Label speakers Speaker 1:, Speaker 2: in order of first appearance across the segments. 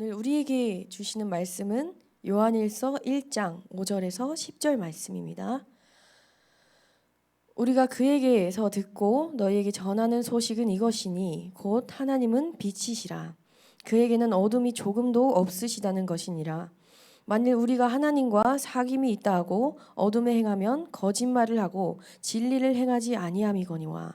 Speaker 1: 오늘 우리에게 주시는 말씀은 요한일서 1장 5절에서 10절 말씀입니다. 우리가 그에게서 듣고 너희에게 전하는 소식은 이것이니 곧 하나님은 빛이시라 그에게는 어둠이 조금도 없으시다는 것이니라 만일 우리가 하나님과 사귐이 있다 하고 어둠에 행하면 거짓말을 하고 진리를 행하지 아니함이거니와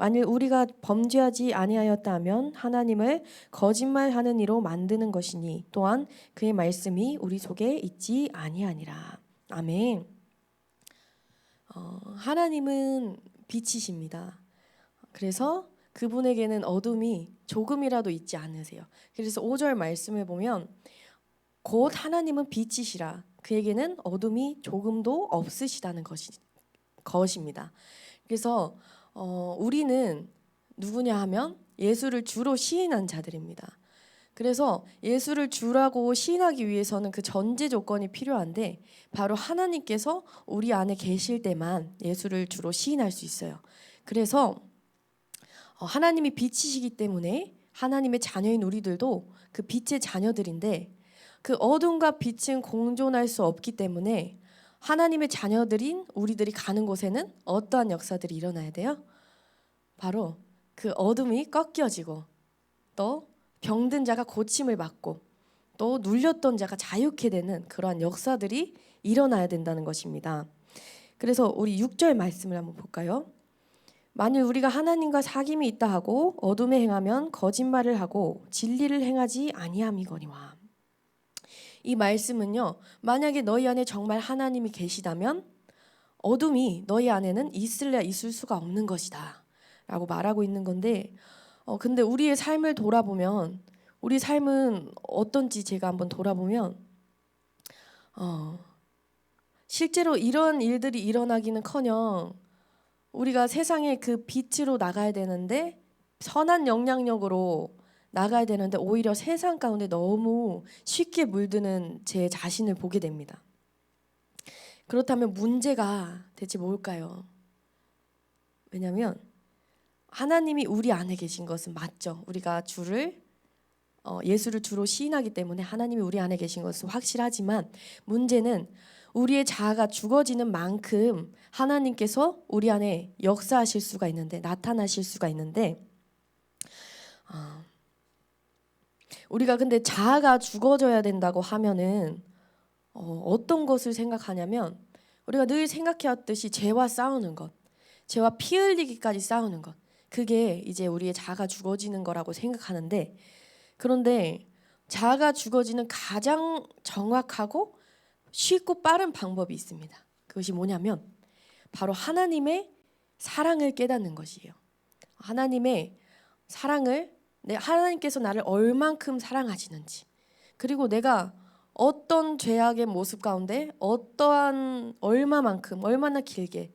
Speaker 1: 만일 우리가 범죄하지 아니하였다 하면 하나님을 거짓말하는 이로 만드는 것이니 또한 그의 말씀이 우리 속에 있지 아니하니라. 아멘. 어, 하나님은 빛이십니다. 그래서 그분에게는 어둠이 조금이라도 있지 않으세요. 그래서 5절 말씀을 보면 곧 하나님은 빛이시라 그에게는 어둠이 조금도 없으시다는 것이 것입니다. 그래서 어, 우리는 누구냐 하면 예수를 주로 시인한 자들입니다. 그래서 예수를 주라고 시인하기 위해서는 그 전제 조건이 필요한데 바로 하나님께서 우리 안에 계실 때만 예수를 주로 시인할 수 있어요. 그래서 어, 하나님이 빛이시기 때문에 하나님의 자녀인 우리들도 그 빛의 자녀들인데 그 어둠과 빛은 공존할 수 없기 때문에 하나님의 자녀들인 우리들이 가는 곳에는 어떠한 역사들이 일어나야 돼요? 바로 그 어둠이 꺾여지고 또 병든 자가 고침을 받고 또 눌렸던 자가 자유케 되는 그러한 역사들이 일어나야 된다는 것입니다. 그래서 우리 6절 말씀을 한번 볼까요? 만일 우리가 하나님과 사귐이 있다 하고 어둠에 행하면 거짓말을 하고 진리를 행하지 아니함이거니와. 이 말씀은요. 만약에 너희 안에 정말 하나님이 계시다면 어둠이 너희 안에는 있을래 있을 수가 없는 것이다. 라고 말하고 있는 건데 어 근데 우리의 삶을 돌아보면 우리 삶은 어떤지 제가 한번 돌아보면 어 실제로 이런 일들이 일어나기는커녕 우리가 세상에 그 빛으로 나가야 되는데 선한 영향력으로 나가야 되는데 오히려 세상 가운데 너무 쉽게 물드는 제 자신을 보게 됩니다. 그렇다면 문제가 대체 뭘까요? 왜냐하면 하나님이 우리 안에 계신 것은 맞죠. 우리가 주를 어, 예수를 주로 시인하기 때문에 하나님이 우리 안에 계신 것은 확실하지만 문제는 우리의 자아가 죽어지는 만큼 하나님께서 우리 안에 역사하실 수가 있는데 나타나실 수가 있는데 어, 우리가 근데 자아가 죽어져야 된다고 하면은 어, 어떤 것을 생각하냐면 우리가 늘 생각해왔듯이 죄와 싸우는 것, 죄와 피 흘리기까지 싸우는 것, 그게 이제 우리의 자아가 죽어지는 거라고 생각하는데 그런데 자아가 죽어지는 가장 정확하고 쉽고 빠른 방법이 있습니다. 그것이 뭐냐면 바로 하나님의 사랑을 깨닫는 것이에요. 하나님의 사랑을 내 하나님께서 나를 얼만큼 사랑하시는지 그리고 내가 어떤 죄악의 모습 가운데 어떠한 얼마만큼 얼마나 길게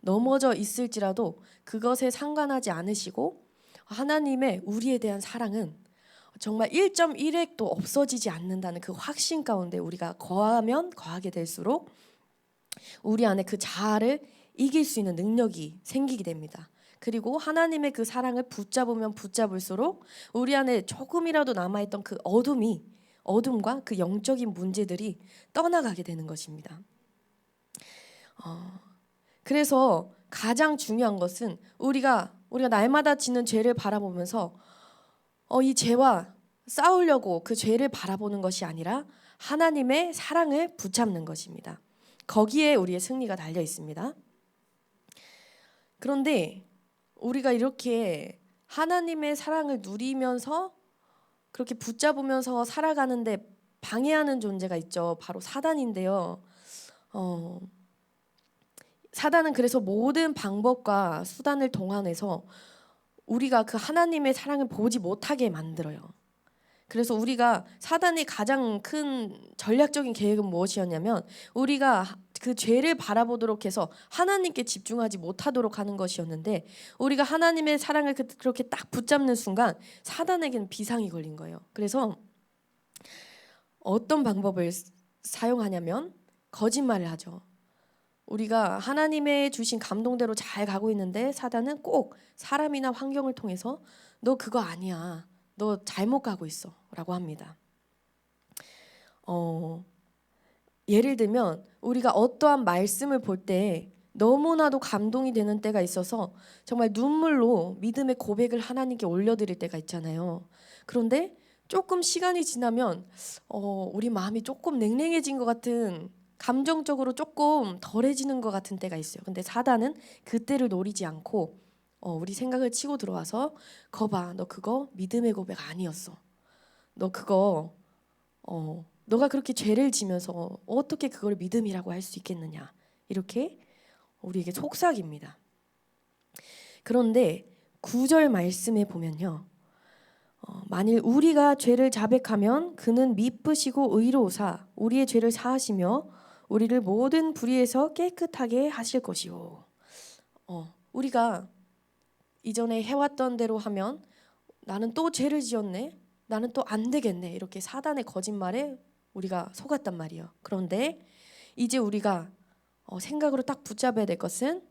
Speaker 1: 넘어져 있을지라도 그것에 상관하지 않으시고 하나님의 우리에 대한 사랑은 정말 1.1핵도 없어지지 않는다는 그 확신 가운데 우리가 거하면 거하게 될수록 우리 안에 그 자아를 이길 수 있는 능력이 생기게 됩니다. 그리고 하나님의 그 사랑을 붙잡으면 붙잡을수록 우리 안에 조금이라도 남아있던 그 어둠이 어둠과 그 영적인 문제들이 떠나가게 되는 것입니다. 어, 그래서 가장 중요한 것은 우리가 우리가 날마다 짓는 죄를 바라보면서 어, 이 죄와 싸우려고 그 죄를 바라보는 것이 아니라 하나님의 사랑을 붙잡는 것입니다. 거기에 우리의 승리가 달려 있습니다. 그런데 우리가 이렇게 하나님의 사랑을 누리면서 그렇게 붙잡으면서 살아가는데 방해하는 존재가 있죠. 바로 사단인데요. 어, 사단은 그래서 모든 방법과 수단을 동원해서 우리가 그 하나님의 사랑을 보지 못하게 만들어요. 그래서 우리가 사단의 가장 큰 전략적인 계획은 무엇이었냐면 우리가 그 죄를 바라보도록 해서 하나님께 집중하지 못하도록 하는 것이었는데 우리가 하나님의 사랑을 그- 그렇게 딱 붙잡는 순간 사단에게는 비상이 걸린 거예요. 그래서 어떤 방법을 스- 사용하냐면 거짓말을 하죠. 우리가 하나님의 주신 감동대로 잘 가고 있는데 사단은 꼭 사람이나 환경을 통해서 너 그거 아니야. 너 잘못 가고 있어 라고 합니다. 어, 예를 들면 우리가 어떠한 말씀을 볼 때 너무나도 감동이 되는 때가 있어서 정말 눈물로 믿음의 고백을 하나님께 올려드릴 때가 있잖아요. 그런데 조금 시간이 지나면 어, 우리 마음이 조금 냉랭해진 것 같은 감정적으로 조금 덜해지는 것 같은 때가 있어요. 근데 사단은 그때를 노리지 않고 어, 우리 생각을 치고 들어와서 거봐, 너 그거 믿음의 고백 아니었어. 너 그거 어, 너가 그렇게 죄를 지면서 어떻게 그걸 믿음이라고 할 수 있겠느냐 이렇게 우리에게 속삭입니다. 그런데 구절 말씀에 보면요. 어, 만일 우리가 죄를 자백하면 그는 미쁘시고 의로우사 우리의 죄를 사하시며 우리를 모든 불의에서 깨끗하게 하실 것이요. 어, 우리가 이전에 해왔던 대로 하면 나는 또 죄를 지었네. 나는 또 안 되겠네. 이렇게 사단의 거짓말에 우리가 속았단 말이에요. 그런데 이제 우리가 어, 생각으로 딱 붙잡아야 될 것은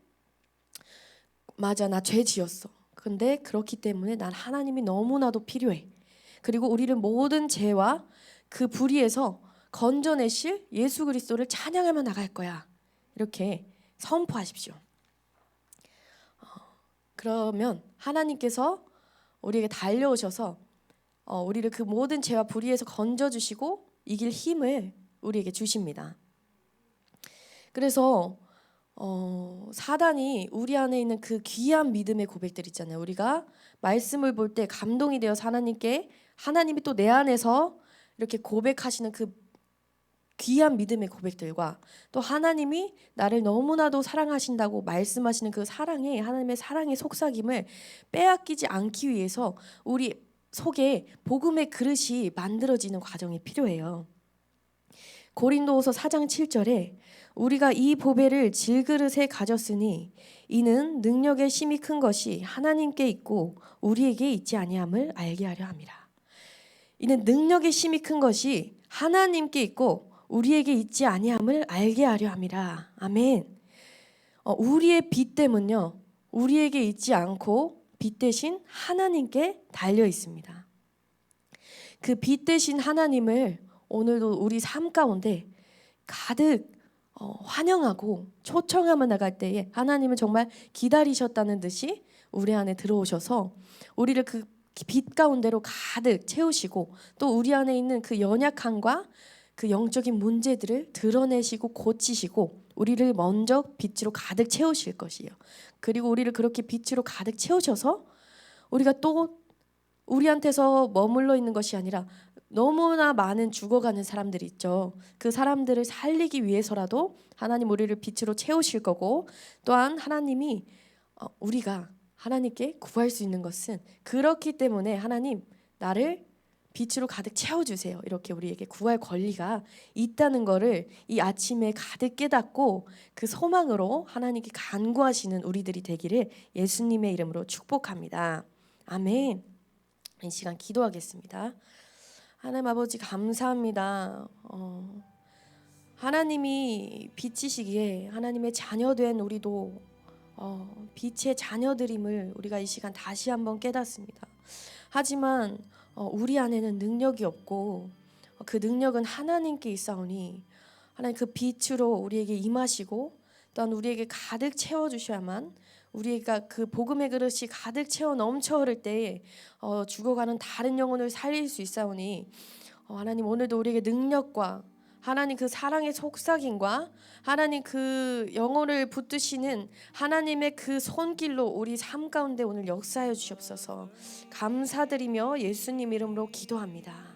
Speaker 1: 맞아 나 죄 지었어. 근데 그렇기 때문에 난 하나님이 너무나도 필요해. 그리고 우리를 모든 죄와 그 불의에서 건져내실 예수 그리스도를 찬양하며 나갈 거야. 이렇게 선포하십시오. 어, 그러면 하나님께서 우리에게 달려오셔서 어, 우리를 그 모든 죄와 불의에서 건져 주시고 이길 힘을 우리에게 주십니다. 그래서 어, 사단이 우리 안에 있는 그 귀한 믿음의 고백들 있잖아요. 우리가 말씀을 볼 때 감동이 되어 하나님께 하나님이 또 내 안에서 이렇게 고백하시는 그 귀한 믿음의 고백들과 또 하나님이 나를 너무나도 사랑하신다고 말씀하시는 그 사랑의 하나님의 사랑의 속삭임을 빼앗기지 않기 위해서 우리 속에 복음의 그릇이 만들어지는 과정이 필요해요. 고린도후서 4장 7절에 우리가 이 보배를 질그릇에 가졌으니 이는 능력의 심이 큰 것이 하나님께 있고 우리에게 있지 아니함을 알게 하려 함이라. 이는 능력의 심이 큰 것이 하나님께 있고 우리에게 있지 아니함을 알게 하려 함이라. 아멘. 어, 우리의 빚됨은요. 우리에게 있지 않고 빚 대신 하나님께 달려 있습니다. 그빚 대신 하나님을 오늘도 우리 삶 가운데 가득 어, 환영하고 초청하며 나갈 때에 하나님은 정말 기다리셨다는 듯이 우리 안에 들어오셔서 우리를 그 빛 가운데로 가득 채우시고 또 우리 안에 있는 그 연약함과 그 영적인 문제들을 드러내시고 고치시고 우리를 먼저 빛으로 가득 채우실 것이에요. 그리고 우리를 그렇게 빛으로 가득 채우셔서 우리가 또 우리한테서 머물러 있는 것이 아니라 너무나 많은 죽어가는 사람들이 있죠. 그 사람들을 살리기 위해서라도 하나님 우리를 빛으로 채우실 거고 또한 하나님이 어, 우리가 하나님께 구할 수 있는 것은 그렇기 때문에 하나님 나를 빛으로 가득 채워주세요. 이렇게 우리에게 구할 권리가 있다는 것을 이 아침에 가득 깨닫고 그 소망으로 하나님께 간구하시는 우리들이 되기를 예수님의 이름으로 축복합니다. 아멘. 이 시간 기도하겠습니다. 하나님 아버지 감사합니다. 어, 하나님이 빛이시기에 하나님의 자녀된 우리도 어, 빛의 자녀들임을 우리가 이 시간 다시 한번 깨닫습니다. 하지만 어, 우리 안에는 능력이 없고 어, 그 능력은 하나님께 있사오니 하나님 그 빛으로 우리에게 임하시고 또한 우리에게 가득 채워 주셔야만 우리가 그 복음의 그릇이 가득 채워 넘쳐 흐를 때에 어, 죽어가는 다른 영혼을 살릴 수 있사오니 어, 하나님 오늘도 우리에게 능력과 하나님 그 사랑의 속삭임과 하나님 그 영혼을 붙드시는 하나님의 그 손길로 우리 삶 가운데 오늘 역사해 주시옵소서 감사드리며 예수님 이름으로 기도합니다.